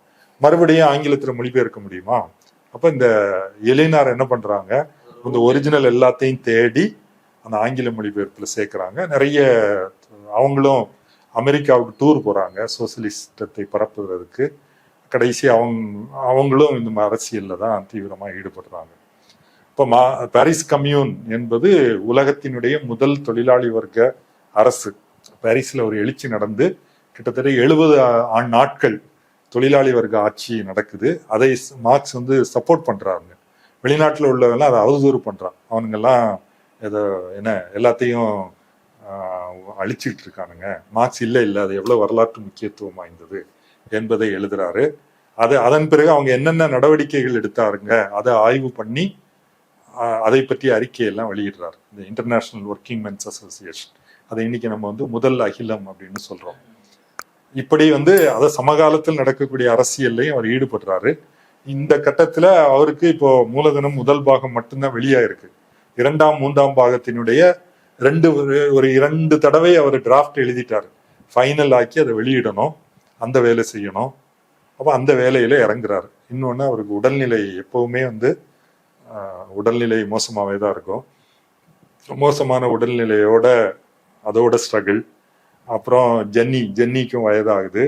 மறுபடியும் ஆங்கிலத்தில் மொழிபெயர்க்க முடியுமா? அப்போ இந்த எலினார் என்ன பண்ணுறாங்க இந்த ஒரிஜினல் எல்லாத்தையும் தேடி அந்த ஆங்கில மொழிபெயர்ப்பில் சேர்க்குறாங்க. நிறைய அவங்களும் அமெரிக்காவுக்கு டூர் போகிறாங்க சோசியலிஸ்டத்தை பரப்புவதற்கு. கடைசி அவங்க அவங்களும் இந்த அரசியலில் தான் தீவிரமாக ஈடுபடுறாங்க. இப்போ மா பாரிஸ் கம்யூன் என்பது உலகத்தினுடைய முதல் தொழிலாளி வர்க்க அரசு. பாரிஸில் ஒரு எழுச்சி நடந்து கிட்டத்தட்ட எழுபது நாட்கள் தொழிலாளி வர்க்க ஆட்சி நடக்குது. அதை மார்க்ஸ் வந்து சப்போர்ட் பண்ணுறாங்க வெளிநாட்டில் உள்ளவெல்லாம் அதை அவதூறு பண்ணுறான் அவனுங்கெல்லாம் ஏதோ என்ன எல்லாத்தையும் அழிச்சிட்டு இருக்கானுங்க. மார்க்ஸ் இல்லை இல்லை அது எவ்வளோ வரலாற்று முக்கியத்துவம் வாய்ந்தது என்பதை எழுதுறாரு. அது அதன் பிறகு அவங்க என்னென்ன நடவடிக்கைகள் எடுத்தாருங்க அதை ஆய்வு பண்ணி அதை பற்றிய அறிக்கையெல்லாம் வெளியிடுறாரு. இந்த இன்டர்நேஷ்னல் ஒர்க்கிங் மென்ஸ் அசோசியேஷன் அதை இன்னைக்கு நம்ம வந்து முதல் அகிலம் அப்படின்னு சொல்றோம். இப்படி வந்து அதை சமகாலத்தில் நடக்கக்கூடிய அரசியல்லையும் அவர் ஈடுபடுறாரு. இந்த கட்டத்துல அவருக்கு இப்போ மூலதனம் முதல் பாகம் மட்டும்தான் வெளியாயிருக்கு. இரண்டாம் மூன்றாம் பாகத்தினுடைய ரெண்டு ஒரு- ஒரு இரண்டு தடவை அவர் டிராஃப்ட் எழுதிட்டாரு. ஃபைனல் ஆக்கி அதை வெளியிடணும். அந்த வேலை செய்யணும். அப்போ அந்த வேலையில இறங்குறாரு. இன்னொன்று அவருக்கு உடல்நிலை எப்பவுமே வந்து உடல்நிலை மோசமாகவே தான் இருக்கும். மோசமான உடல்நிலையோட அதோட ஸ்ட்ரகிள் அப்புறம் ஜென்னி ஜென்னிக்கும் வயதாகுது.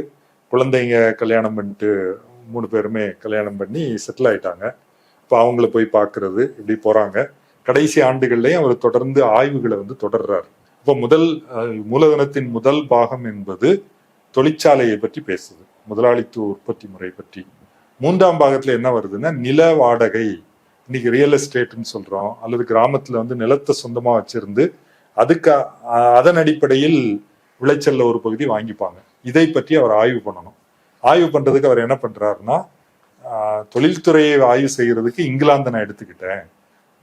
குழந்தைங்க கல்யாணம் பண்ணிட்டு மூணு பேருமே கல்யாணம் பண்ணி செட்டில் ஆயிட்டாங்க. இப்போ அவங்கள போய் பார்க்கறது இப்படி போகிறாங்க கடைசி ஆண்டுகள்லேயும் அவர் தொடர்ந்து ஆய்வுகளை வந்து தொடர்றாரு. இப்போ முதல் மூலதனத்தின் முதல் பாகம் என்பது தொழிற்சாலையை பற்றி பேசுது. முதலாளித்துவ உற்பத்தி முறை பற்றி. மூன்றாம் பாகத்தில் என்ன வருதுன்னா நில வாடகை. இன்னைக்கு ரியல் எஸ்டேட்னு சொல்றோம். அல்லது கிராமத்துல வந்து நிலத்தை சொந்தமா வச்சிருந்து அதுக்கு அதன் அடிப்படையில் விளைச்சல்ல ஒரு பகுதி வாங்கிப்பாங்க. இதை பற்றி அவர் ஆய்வு பண்ணணும். ஆய்வு பண்றதுக்கு அவர் என்ன பண்றாருன்னா தொழில்துறையை ஆய்வு செய்யறதுக்கு இங்கிலாந்து நான் எடுத்துக்கிட்டேன்.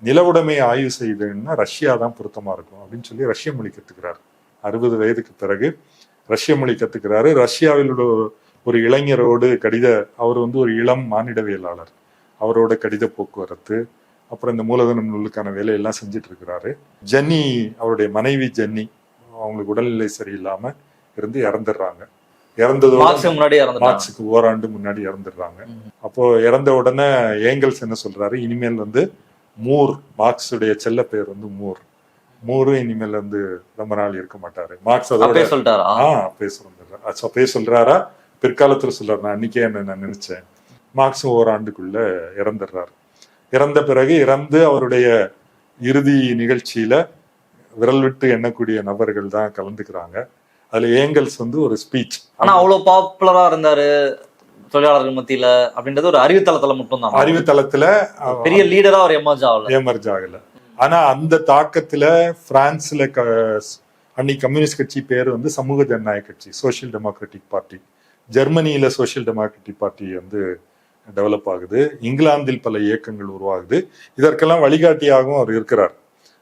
நிலவுடைமையை ஆய்வு செய்தேன்னா ரஷ்யா தான் பொருத்தமா இருக்கும் அப்படின்னு சொல்லி ரஷ்ய மொழி கத்துக்கிறார். அறுபது வயதுக்கு பிறகு ரஷ்ய மொழி கத்துக்கிறாரு. ரஷ்யாவில் உள்ள ஒரு- ஒரு இளைஞரோடு கடித அவர் வந்து ஒரு இளம் மானிடவியலாளர். அவரோட கடித போக்குவரத்து அப்புறம் இந்த மூலதனம் நூலுக்கான வேலையெல்லாம் செஞ்சுட்டு இருக்கிறாரு ஜென்னி அவருடைய மனைவி ஜென்னி அவங்களுக்கு உடல்நிலை சரியில்லாம இருந்து இறந்துடுறாங்க. இறந்ததோட ஓராண்டு முன்னாடி இறந்துடுறாங்க. அப்போ இறந்த உடனே ஏங்கல்ஸ் என்ன சொல்றாரு? இனிமேல் வந்து மூர் மார்க்ஸுடைய செல்ல பெயர் வந்து மூர். மூரும் இனிமேல் வந்து ரொம்ப நாள் இருக்க மாட்டாரு. மார்க்ஸ் அதோட சொல்லிட்டாரா? அச்சோ, அப்பயே சொல்றாரா? பிற்காலத்துல சொல்றாரு. நான் அன்னைக்கே என்ன நான் நினைச்சேன். மார்க்ஸும் ஓராண்டுக்குள்ள இறந்துடுறாரு. இறந்த பிறகு இறந்து அவருடைய இறுதி நிகழ்ச்சியில விரல் விட்டு எண்ணக்கூடிய நபர்கள் தான் கலந்துக்கிறாங்க. அதுல ஏங்கல்ஸ் வந்து ஒரு ஸ்பீச் ஆனா அவ்வளவு பாப்புலரா இருந்தாரு தொழிலாளர்கள் மத்தியில அப்படின்றது ஒரு அறிவுத்தளத்துல மட்டும் தான் அறிவு தளத்துல பெரிய லீடரா அவர் எமர்ஜ் ஆகல. ஏமர்ஜ் ஆகல. ஆனா அந்த தாக்கத்துல பிரான்ஸ்ல அன்னைக்கு கம்யூனிஸ்ட் கட்சி பேர் வந்து சமூக ஜனநாயக கட்சி சோஷியல் டெமோக்ராட்டிக் பார்ட்டி. ஜெர்மனியில சோஷியல் டெமோக்ராட்டிக் பார்ட்டி வந்து டெவலப் ஆகுது. இங்கிலாந்தில் பல இயக்கங்கள் உருவாகுது. இதற்கெல்லாம் வழிகாட்டியாகவும் அவர் இருக்கிறார்.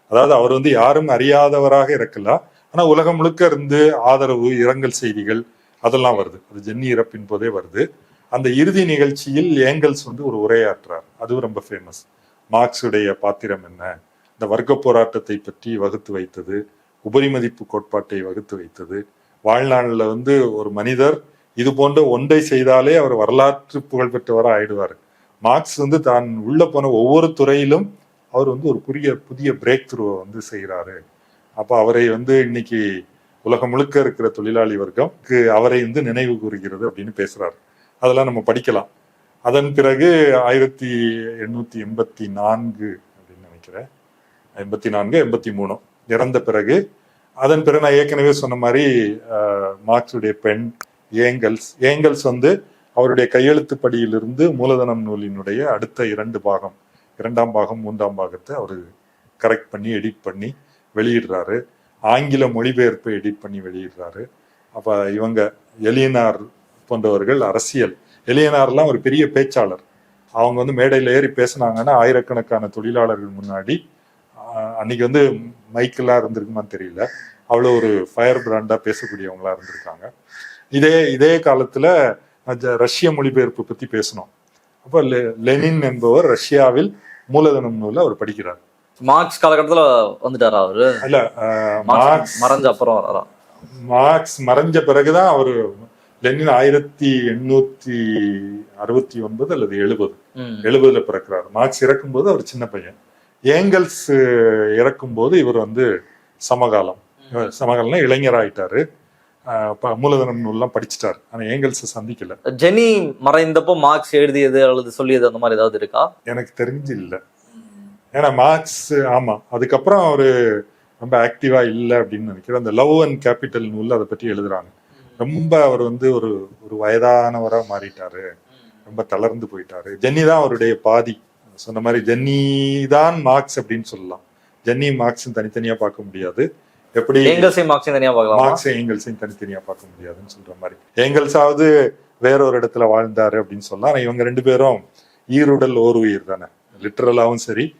அதாவது அவர் வந்து யாரும் அறியாதவராக இருக்கலாம். ஆனா உலகம் முழுக்க இருந்து ஆதரவு இரங்கல் செய்திகள் அதெல்லாம் வருது. அது ஜென்னி இறப்பின் போதே வருது. அந்த இறுதி நிகழ்ச்சியில் ஏங்கல்ஸ் வந்து ஒரு உரையாற்றுறார். அதுவும் ரொம்ப ஃபேமஸ் மார்க்ஸுடைய பாத்திரம் என்ன? இந்த வர்க்க போராட்டத்தை பற்றி வகுத்து வைத்தது உபரிமதிப்பு கோட்பாட்டை வகுத்து வைத்தது. வாழ்நாளில் வந்து ஒரு மனிதர் இது போன்ற ஒன்றை செய்தாலே அவர் வரலாற்று புகழ்பெற்றவராக ஆயிடுவார். மார்க்ஸ் வந்து தான் உள்ள போன ஒவ்வொரு துறையிலும் அவர் வந்து ஒரு புதிய புதிய பிரேக் த்ரூவை வந்து செய்கிறாரு அப்போ அவரை வந்து இன்னைக்கு உலகம் முழுக்க இருக்கிற தொழிலாளி வர்க்கம் அவரை வந்து நினைவு கூறுகிறது அப்படின்னு பேசுறாரு. அதெல்லாம் நம்ம படிக்கலாம். அதன் பிறகு ஆயிரத்தி எண்ணூத்தி எண்பத்தி நான்கு அப்படின்னு நினைக்கிறேன். எண்பத்தி நான்கு எண்பத்தி மூணு இறந்த பிறகு அதன் பிறகு நான் ஏற்கனவே சொன்ன மாதிரி மார்க்ஸுடைய பெண் ஏங்கல்ஸ். ஏங்கல்ஸ் வந்து அவருடைய கையெழுத்துப்படியிலிருந்து மூலதனம் நூலினுடைய அடுத்த இரண்டு பாகம் இரண்டாம் பாகம் மூன்றாம் பாகத்தை அவர் கரெக்ட் பண்ணி எடிட் பண்ணி வெளியிடுறாரு. ஆங்கில மொழிபெயர்ப்பை எடிட் பண்ணி வெளியிடுறாரு. அப்போ இவங்க எலியனார் போன்றவர்கள் அரசியல். எலியனார்லாம் ஒரு பெரிய பேச்சாளர். அவங்க வந்து மேடையில் ஏறி பேசுனாங்கன்னா ஆயிரக்கணக்கான தொழிலாளர்கள் முன்னாடி அன்னைக்கு வந்து மைக்கெல்லாம் இருந்திருக்குமான்னு தெரியல. அவ்வளோ ஒரு ஃபயர் பிராண்டாக பேசக்கூடியவங்களா இருந்திருக்காங்க. இதே இதே காலத்துல ரஷ்ய மொழிபெயர்ப்பு பத்தி பேசணும். அப்போ லெ- லெனின் என்பவர் ரஷ்யாவில் மூலதனம் நூலை அவர் படிக்கிறார். மார்க்ஸ் காலகட்டத்துல வந்துட்டாரா அவரு? இல்ல மார்க்ஸ் மறைஞ்ச அப்புறம் வராரா? மார்க்ஸ் மறைஞ்ச பிறகுதான் அவரு லெனின் ஆயிரத்தி எண்ணூத்தி அறுபத்தி ஒன்பது அல்லது எழுபது. எழுபதுல பிறக்கிறார். மார்க்ஸ் இறக்கும்போது அவர் சின்ன பையன். ஏங்கல்ஸ் இறக்கும்போது இவர் வந்து சமகாலம். சமகாலம்னா இளைஞராயிட்டாரு. மூலதனம் நூல்லாம் படிச்சிட்டாரு. ஆனா ஏங்கல்ஸ் சந்திக்கல. ஜெனி மறைந்தப்போ மார்க்ஸ் எழுதியது அல்லது சொல்லியது அந்த மாதிரி ஏதாவது இருக்கா? எனக்கு தெரிஞ்சு இல்ல. ஏன்னா மார்க்ஸ் ஆமா. அதுக்கப்புறம் அவரு ரொம்ப ஆக்டிவா இல்ல அப்படின்னு நினைக்கிறேன். அந்த லவ் அண்ட் கேபிட்டல் நூல்ல அதை பற்றி எழுதுறாங்க. ரொம்ப அவர் வந்து ஒரு ஒரு வயதானவரா மாறிட்டாரு. ரொம்ப தளர்ந்து போயிட்டாரு. ஜென்னி தான் அவருடைய பாதி. சொன்ன மாதிரி ஜென்னி தான் மார்க்ஸ் அப்படின்னு சொல்லலாம். ஜென்னி மார்க்ஸ் தனித்தனியா பார்க்க முடியாது. எப்படி எங்கல்ஸையும் மார்க்ஸையும் தனியா பார்க்கலாமா? மார்க்ஸ் ஏங்கல்ஸையும் தனித்தனியா பார்க்க முடியாதுன்னு சொல்ற மாதிரி. ஏங்கல்ஸாவது வேற ஒரு இடத்துல வாழ்ந்தாரு அப்படின்னு சொல்லலாம் ஆனா இவங்க ரெண்டு பேரும் ஈருடல் ஓர் உயிர் தானே. லிட்டரலாவும் சரி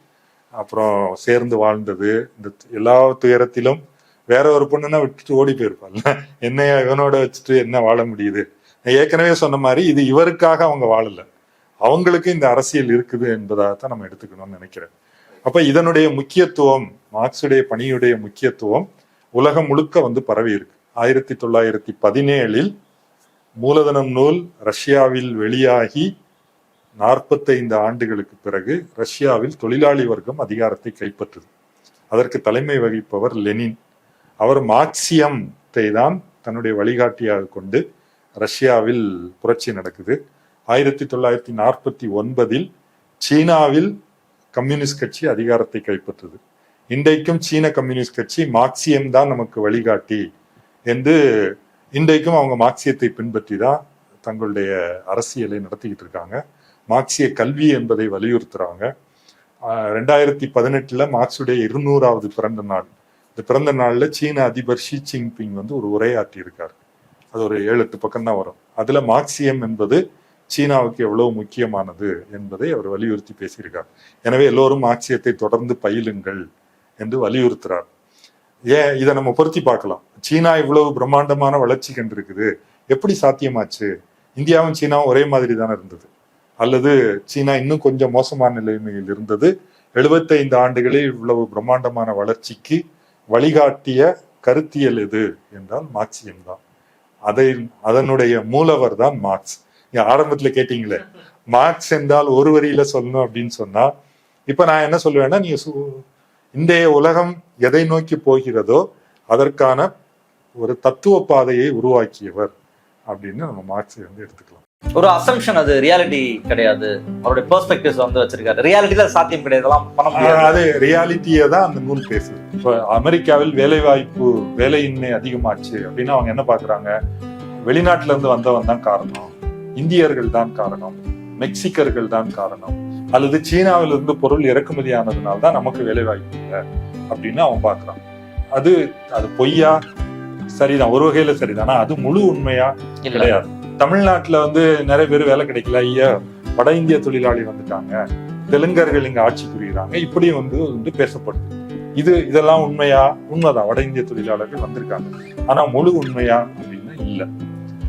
அப்புறம் சேர்ந்து வாழ்ந்தது இந்த எல்லா துயரத்திலும் வேற ஒரு பொண்ணுன்னா விட்டுட்டு ஓடி போயிருப்பாள்ல. என்னைய இவனோட வச்சுட்டு என்ன வாழ முடியுது? ஏற்கனவே சொன்ன மாதிரி இது இவருக்காக அவங்க வாழல. அவங்களுக்கு இந்த அரசியல் இருக்குது என்பதாகத்தான் நம்ம எடுத்துக்கணும்னு நினைக்கிறேன். அப்ப இதனுடைய முக்கியத்துவம் மார்க்சுடைய பணியுடைய முக்கியத்துவம் உலகம் முழுக்க வந்து பரவி இருக்கு. ஆயிரத்தி தொள்ளாயிரத்தி பதினேழில் மூலதனம் நூல் ரஷ்யாவில் வெளியாகி நாற்பத்தைந்து ஆண்டுகளுக்கு பிறகு ரஷ்யாவில் தொழிலாளி வர்க்கம் அதிகாரத்தை கைப்பற்றுது. அதற்கு தலைமை வகிப்பவர் லெனின். அவர் மார்க்சியத்தை தான் தன்னுடைய வழிகாட்டியாக கொண்டு ரஷ்யாவில் புரட்சி நடக்குது. ஆயிரத்தி தொள்ளாயிரத்தி நாற்பத்தி ஒன்பதில் சீனாவில் கம்யூனிஸ்ட் கட்சி அதிகாரத்தை கைப்பற்றுது. இன்றைக்கும் சீன கம்யூனிஸ்ட் கட்சி மார்க்சியம் தான் நமக்கு வழிகாட்டி என்று இன்றைக்கும் அவங்க மார்க்சியத்தை பின்பற்றி தான் தங்களுடைய அரசியலை நடத்திக்கிட்டு இருக்காங்க. மார்க்சிய கல்வி என்பதை வலியுறுத்துறாங்க. ரெண்டாயிரத்தி பதினெட்டுல மார்க்சுடைய இருநூறாவது பிறந்த நாள். இந்த பிறந்த நாள்ல சீன அதிபர் ஷி ஜின்பிங் வந்து ஒரு உரையாற்றி இருக்காரு. அது ஒரு ஏழு எட்டு பக்கம் தான் வரும். அதுல மார்க்சியம் என்பது சீனாவுக்கு எவ்வளவு முக்கியமானது என்பதை அவர் வலியுறுத்தி பேசியிருக்கார். எனவே எல்லோரும் மார்க்சியத்தை தொடர்ந்து பயிலுங்கள். என்று வலியுறுத்துறார். ஏன்? இதை நம்ம பொருத்தி பார்க்கலாம். சீனா இவ்வளவு பிரம்மாண்டமான வளர்ச்சி கண்டிருக்குது. எப்படி சாத்தியமாச்சு? இந்தியாவும் சீனாவும் ஒரே மாதிரி தானே இருந்தது. அல்லது சீனா இன்னும் கொஞ்சம் மோசமான நிலைமையில் இருந்தது. எழுபத்தைந்து ஆண்டுகளில் இவ்வளவு பிரம்மாண்டமான வளர்ச்சிக்கு வழிகாட்டிய கருத்தியல் எது என்றால் மார்க்சியம் தான். அதை அதனுடைய மூலவர் தான் மார்க்ஸ். நீங்க ஆரம்பத்துல கேட்டீங்களே? மார்க்ஸ் என்றால் ஒரு வரியில சொல்லணும் அப்படின்னு சொன்னா இப்ப நான் என்ன சொல்லுவேன்னா நீங்க சு- இன்றைய உலகம் எதை நோக்கி போகிறதோ அதற்கான ஒரு தத்துவ பாதையை உருவாக்கியவர் அப்படின்னு நம்ம மார்க்ஸை வந்து எடுத்துக்கலாம். ஒரு அசம்ஷன் அது ரியாலிட்டி கிடையாது. அவருடைய பெர்ஸ்பெக்டிவ்ஸ் வந்து வச்சிருக்காரு. ரியாலிட்டியில சாத்தியம் கிடையாது. இதெல்லாம் பண்ண அது ரியாலிட்டியை தான் அந்த நூல் பேசுது. இப்போ அமெரிக்காவில் வேலை வாய்ப்பு வேலையின்மை அதிகமாச்சு அப்படின்னா அவங்க என்ன பாக்குறாங்க வெளிநாட்டுல இருந்து வந்தவன் தான் காரணம். இந்தியர்கள் தான் காரணம். மெக்சிகர்கள் தான் காரணம். அல்லது சீனாவில இருந்து பொருள் இறக்குமதி ஆனதுனால தான் நமக்கு வேலை வாய்ப்பு இல்லை அப்படின்னு அவன் பாக்குறான் அது அது பொய்யா? சரிதான். ஒரு வகையில சரிதான். அது முழு உண்மையா? கிடையாது. தமிழ்நாட்டுல வந்து நிறைய பேர் வேலை கிடைக்கல. ஐயா வட இந்திய தொழிலாளி வந்துட்டாங்க. தெலுங்கர்கள் இங்க ஆட்சி புரியுறாங்க. இப்படி வந்து வந்து பேசப்படுது. இது இதெல்லாம் உண்மையா? உண்மைதான். வட இந்திய தொழிலாளர்கள் வந்திருக்காங்க. ஆனா முழு உண்மையா அப்படின்னா இல்ல.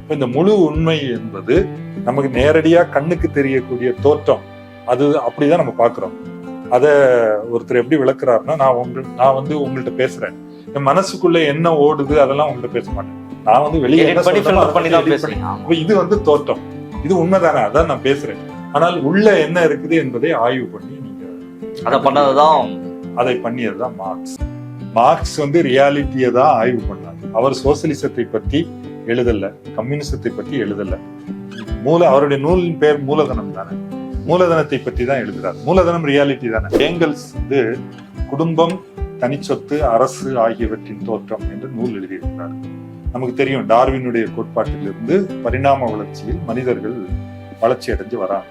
இந்த முழு உண்மை என்பது நமக்கு நேரடியா கண்ணுக்கு தெரியக்கூடிய தோற்றம். அது அப்படிதான் நம்ம பாக்குறோம் அத ஒருத்தர் எப்படி விளக்குறாருன்னா நான் உங்க நான் வந்து உங்கள்ட்ட பேசுறேன். என் மனசுக்குள்ள என்ன ஓடுது அதெல்லாம் உங்கள்ட்ட பேச மாட்டேன். நான் வந்து வெளியே இது வந்து தோற்றம். இது உண்மைதானே? அதான் நான் பேசுறேன். ஆனால் உள்ள என்ன இருக்குது என்பதை ஆய்வு பண்ணி நீங்க அதை பண்ணதுதான் அதை பண்ணியதுதான் மார்க்ஸ். மார்க்ஸ் வந்து ரியாலிட்டியை தான் ஆய்வு பண்ணாங்க அவர் சோசியலிசத்தை பற்றி எழுதல கம்யூனிசத்தை பற்றி எழுதல. மூல அவருடைய நூலின் பேர் மூலதனம் தானே? மூலதனத்தை பற்றி தான் எழுதுறார். மூலதனம் ரியாலிட்டி தானே. ஏங்கல்ஸ் வந்து குடும்பம் தனிச்சொத்து அரசு ஆகியவற்றின் தோற்றம் என்று நூல் எழுதியிருக்கிறார். நமக்கு தெரியும் டார்வினுடைய கோட்பாட்டிலிருந்து பரிணாம வளர்ச்சியில் மனிதர்கள் வளர்ச்சி அடைஞ்சு வராங்க.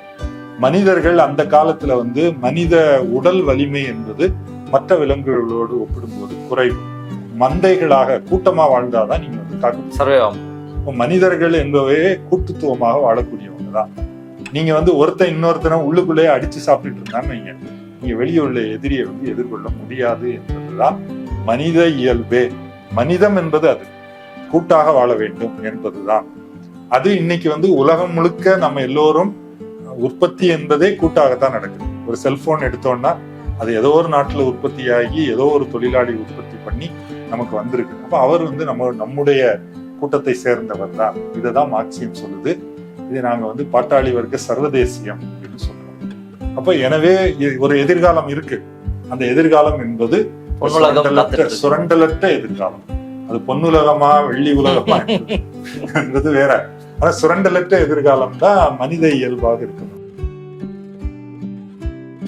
மனிதர்கள் அந்த காலத்துல வந்து மனித உடல் வலிமை என்பது மற்ற விலங்குகளோடு ஒப்பிடும்போது குறைவு. மந்தைகளாக கூட்டமா வாழ்ந்தாதான் நீங்க வந்து தாக்கு சர்வே இப்ப மனிதர்கள் என்பவே கூட்டுத்துவமாக வாழக்கூடியவங்க தான். நீங்க வந்து ஒருத்தன் இன்னொருத்தனை உள்ளுக்குள்ளேயே அடிச்சு சாப்பிட்டுட்டு இருந்தான்னு நீங்க நீங்க வெளியே உள்ள எதிரியை வந்து எதிர்கொள்ள முடியாது என்பதுதான் மனித இயல்பே. மனிதம் என்பது அது. கூட்டாக வாழ வேண்டும் என்பதுதான். அது இன்னைக்கு வந்து உலகம் முழுக்க நம்ம எல்லோரும் உற்பத்தி என்பதே கூட்டாகத்தான் நடக்குது. ஒரு செல்போன் எடுத்தோம்னா அது ஏதோ ஒரு நாட்டுல உற்பத்தியாகி ஏதோ ஒரு தொழிலாளி உற்பத்தி பண்ணி நமக்கு வந்திருக்கு. அப்ப அவர் வந்து நம்ம நம்முடைய கூட்டத்தை சேர்ந்தவர் தான். இதை தான் மார்க்சியம் சொல்லுது. இது நாங்க வந்து பாட்டாளி வர்க்க சர்வதேசியம் அப்படின்னு சொல்றோம். அப்ப எனவே ஒரு எதிர்காலம் இருக்கு. அந்த எதிர்காலம் என்பது. சுரண்டலற்ற எதிர்காலம். அது பொன்னுலகமா வெள்ளி உலகமா [laughs] என்பது. வேற. ஆனா சுரண்டலற்ற எதிர்காலம் தான் மனித இயல்பாக இருக்கணும்